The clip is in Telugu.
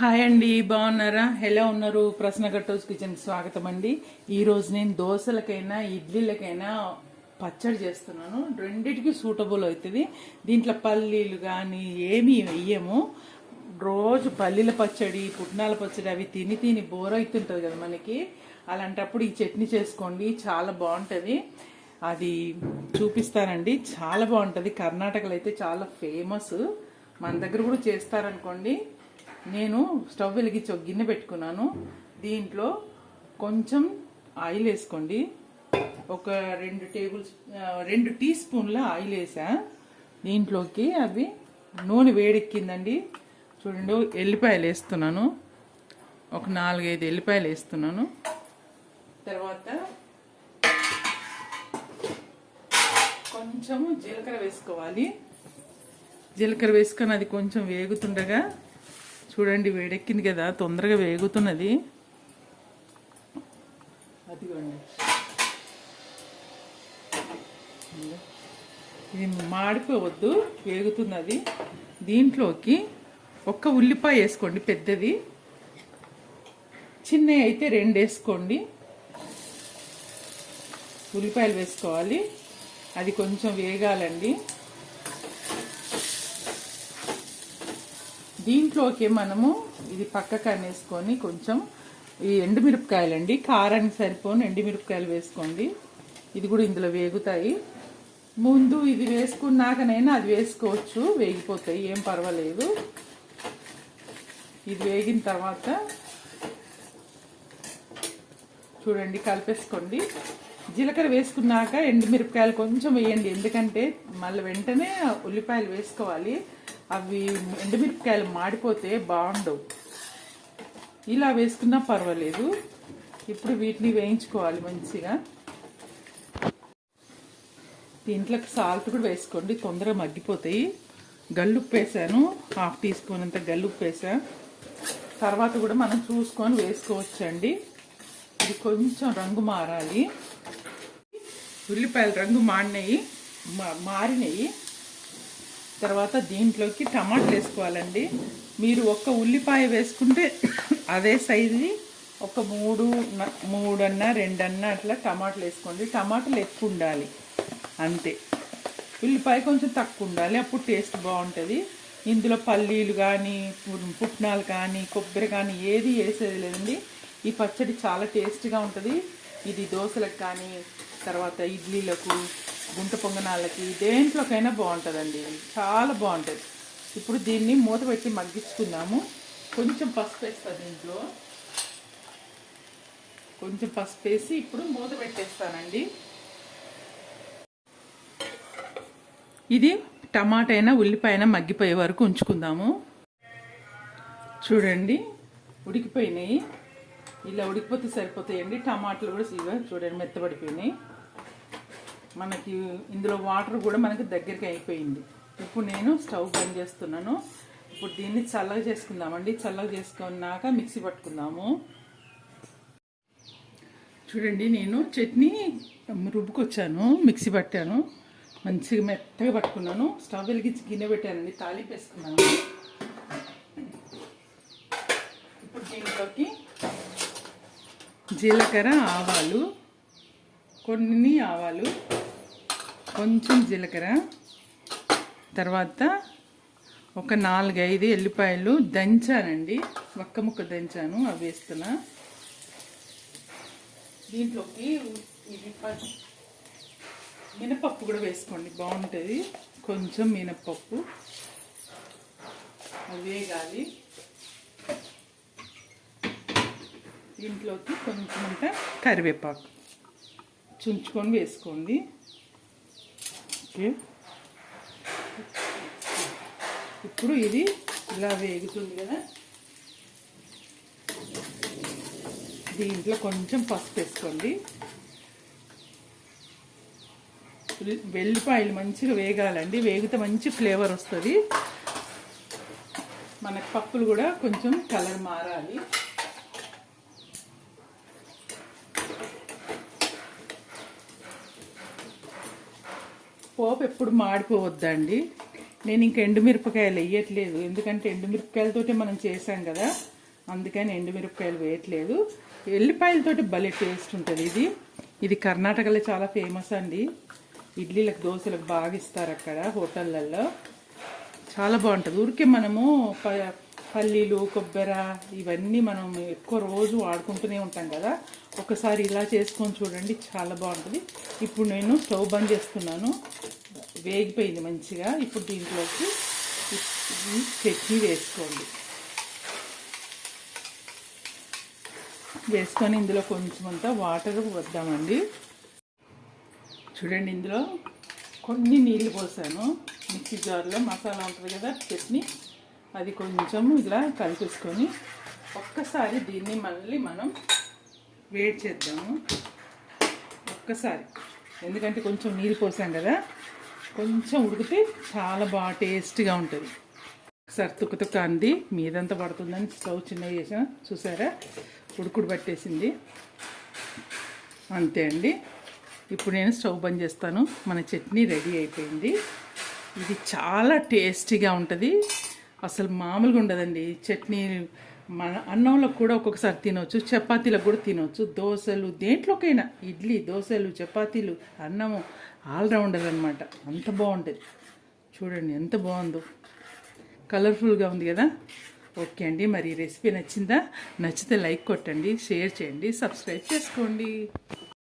హాయ్ అండి బాగున్నారా? ఎలా ఉన్నారు? ప్రశ్న కట్టోస్ కిచెన్ స్వాగతం అండి. ఈరోజు నేను దోశలకైనా ఇడ్లీలకైనా పచ్చడి చేస్తున్నాను. రెండిటికి సూటబుల్ అవుతుంది. దీంట్లో పల్లీలు కానీ ఏమీ వెయ్యము. రోజు పల్లీల పచ్చడి పుట్నాల పచ్చడి అవి తిని తిని బోర్ అవుతుంటుంది కదా మనకి. అలాంటప్పుడు ఈ చట్నీ చేసుకోండి. చాలా బాగుంటుంది. అది చూపిస్తానండి. చాలా బాగుంటుంది. కర్ణాటకలో అయితే చాలా ఫేమస్ మన దగ్గర కూడా చేస్తారనుకోండి. నేను స్టవ్ వెలిగించి ఒక గిన్నె పెట్టుకున్నాను. దీంట్లో కొంచెం ఆయిల్ వేసుకోండి. ఒక రెండు టేబుల్ రెండు టీ స్పూన్ల ఆయిల్ వేసా. దీంట్లోకి అవి నూనె వేడెక్కిందండి. చూడండి ఎల్లిపాయలు వేస్తున్నాను. ఒక నాలుగైదు ఎల్లిపాయలు వేస్తున్నాను. తర్వాత కొంచెము జీలకర్ర వేసుకోవాలి. జీలకర్ర వేసుకొని అది కొంచెం వేగుతుండగా చూడండి వేడెక్కింది కదా తొందరగా వేగుతున్నది. అదిగోండి. ఇది మాడిపోవద్దు వేగుతున్నది. దీంట్లోకి ఒక్క ఉల్లిపాయ వేసుకోండి పెద్దది. చిన్నవి అయితే రెండు వేసుకోండి. ఉల్లిపాయలు వేసుకోవాలి. అది కొంచెం వేగాలండి. దీంట్లోకి మనము ఇది పక్కకు అనేసుకొని కొంచెం ఈ ఎండుమిరపకాయలండి. కారానికి సరిపోని ఎండుమిరపకాయలు వేసుకోండి. ఇది కూడా ఇందులో వేగుతాయి. ముందు ఇది వేసుకున్నాకనైనా అది వేసుకోవచ్చు. వేగిపోతాయి. ఏం పర్వాలేదు. ఇది వేగిన తర్వాత చూడండి కలిపేసుకోండి. జీలకర్ర వేసుకున్నాక ఎండుమిరపకాయలు కొంచెం వేయండి. ఎందుకంటే మళ్ళీ వెంటనే ఉల్లిపాయలు వేసుకోవాలి. అవి ఎండుమిరపకాయలు మాడిపోతే బాగుండవు. ఇలా వేసుకున్నా పర్వాలేదు. ఇప్పుడు వీటిని వేయించుకోవాలి మంచిగా. దీంట్లోకి సాల్ట్ కూడా వేసుకోండి తొందరగా మగ్గిపోతాయి. గల్లుప్పు వేసాను హాఫ్ టీ స్పూన్ అంత గల్లుప్పు వేసా. తర్వాత కూడా మనం చూసుకొని వేసుకోవచ్చండి. ఇది కొంచెం రంగు మారాలి. ఉల్లిపాయలు రంగు మాడినాయి మా- మారినాయి. తర్వాత దీంట్లోకి టమాటాలు వేసుకోవాలండి. మీరు ఒక్క ఉల్లిపాయ వేసుకుంటే అదే సైజుని ఒక మూడు మూడన్నా రెండన్నా అట్లా టమాటాలు వేసుకోండి. టమాటాలు ఎక్కువ ఉండాలి. అంతే. ఉల్లిపాయ కొంచెం తక్కువ ఉండాలి. అప్పుడు టేస్ట్ బాగుంటుంది. ఇందులో పల్లీలు కానీ పుట్నాలు కానీ కొబ్బరి కానీ ఏది వేసేది లేదండి. ఈ పచ్చడి చాలా టేస్ట్గా ఉంటుంది. ఇది దోశలకు కానీ తర్వాత ఇడ్లీలకు గుంట పొంగనాళ్ళకి దేంట్లోకైనా బాగుంటుందండి. చాలా బాగుంటుంది. ఇప్పుడు దీన్ని మూత పెట్టి మగ్గించుకుందాము. కొంచెం పసుపు వేస్తాను దీంట్లో. కొంచెం పసుపు వేసి ఇప్పుడు మూత పెట్టేస్తానండి. ఇది టమాటా అయినా ఉల్లిపాయ మగ్గిపోయే వరకు ఉంచుకుందాము. చూడండి ఉడికిపోయినాయి. ఇలా ఉడికిపోతే సరిపోతాయండి. టమాటాలు కూడా ఇదిగో చూడండి మెత్తబడిపోయినాయి. మనకి ఇందులో వాటర్ కూడా మనకి దగ్గరికి అయిపోయింది. ఇప్పుడు నేను స్టవ్ బంద్ చేస్తున్నాను. ఇప్పుడు దీన్ని చల్లగా చేసుకుందామండి. చల్లగా చేసుకున్నాక మిక్సీ పట్టుకుందాము. చూడండి నేను చట్నీ రుబ్బుకొచ్చాను. మిక్సీ పట్టాను. మంచిగా మెత్తగా పట్టుకున్నాను. స్టవ్ వెలిగించి గిన్నె పెట్టానండి. తాలింపు వేసుకున్నాను. ఇప్పుడు దీంట్లోకి జీలకర్ర ఆవాలు కొన్ని ఆవాలు కొంచెం జీలకర్ర తర్వాత ఒక నాలుగైదు ఎల్లిపాయలు దంచానండి. ఒక్క ముక్క దంచాను అవి వేస్తున్నా. దీంట్లోకి ఇది మినపప్పు కూడా వేసుకోండి బాగుంటుంది. కొంచెం మినపప్పు. అవే వేగాలి. దీంట్లోకి కొంచెం అంటే కరివేపాకు. చుంచుకొని వేసుకోండి. ఓకే. ఇప్పుడు ఇది ఇలా వేగుతుంది కదా. దీంట్లో కొంచెం పసుపు వేసుకోండి. వెల్లిపాయలు మంచిగా వేగాలండి. వేగితే మంచి ఫ్లేవర్ వస్తుంది. మనకు పప్పులు కూడా కొంచెం కలర్ మారాలి. పోపు ఎప్పుడు మాడిపోవద్దండి. నేను ఇంకా ఎండుమిరపకాయలు వేయట్లేదు. ఎందుకంటే ఎండుమిరపకాయలతోటి మనం చేసాం కదా. అందుకని ఎండుమిరపకాయలు వేయట్లేదు. ఎల్లిపాయలతోటి భలే టేస్ట్ ఉంటుంది ఇది. ఇది కర్ణాటకలో చాలా ఫేమస్ అండి. ఇడ్లీలకు దోశలకు బాగా ఇస్తారు అక్కడ హోటళ్ళల్లో. చాలా బాగుంటుంది. ఊరికే మనము పల్లీలు కొబ్బరి ఇవన్నీ మనం ఎక్కువ రోజు వాడుకుంటూనే ఉంటాం కదా. ఒకసారి ఇలా చేసుకొని చూడండి చాలా బాగుంటుంది. ఇప్పుడు నేను స్టవ్ బంద్ చేస్తున్నాను. వేగిపోయింది మంచిగా. ఇప్పుడు దీంట్లోకి చట్నీ వేసుకోండి. వేసుకొని ఇందులో కొంచెం అంతా వాటర్ వద్దామండి చూడండి ఇందులో కొన్ని నీళ్ళు పోసాను. మిక్సీ జార్లో మసాలా ఉంటుంది కదా చట్నీ. అది కొంచెం ఇలా కలిపేసుకొని ఒక్కసారి దీన్ని మళ్ళీ మనం వేడి చేద్దాము. ఒక్కసారి. ఎందుకంటే కొంచెం నీళ్ళు పోసాం కదా. కొంచెం ఉడికితే చాలా బాగా టేస్ట్గా ఉంటుంది. ఒకసారి తుక్క తుక్క అంది. మీదంతా పడుతుందని స్టవ్ చిన్నగా చేసాం. చూసారా? ఉడుకుడు పట్టేసింది. అంతే అండి. ఇప్పుడు నేను స్టవ్ బంద్ చేస్తాను. మన చట్నీ రెడీ అయిపోయింది. ఇది చాలా టేస్టీగా ఉంటుంది. అసలు మామూలుగా ఉండదండి. చట్నీ మన అన్నంలో కూడా ఒక్కొక్కసారి తినవచ్చు చపాతీలకు కూడా తినవచ్చు దోశలు దేంట్లోకైనా ఇడ్లీ దోశలు చపాతీలు అన్నము ఆల్రౌండర్ అనమాట అంత బాగుంటుంది. చూడండి ఎంత బాగుందో. కలర్ఫుల్గా ఉంది కదా? ఓకే అండి. మరి రెసిపీ నచ్చిందా? నచ్చితే లైక్ కొట్టండి షేర్ చేయండి సబ్స్క్రైబ్ చేసుకోండి.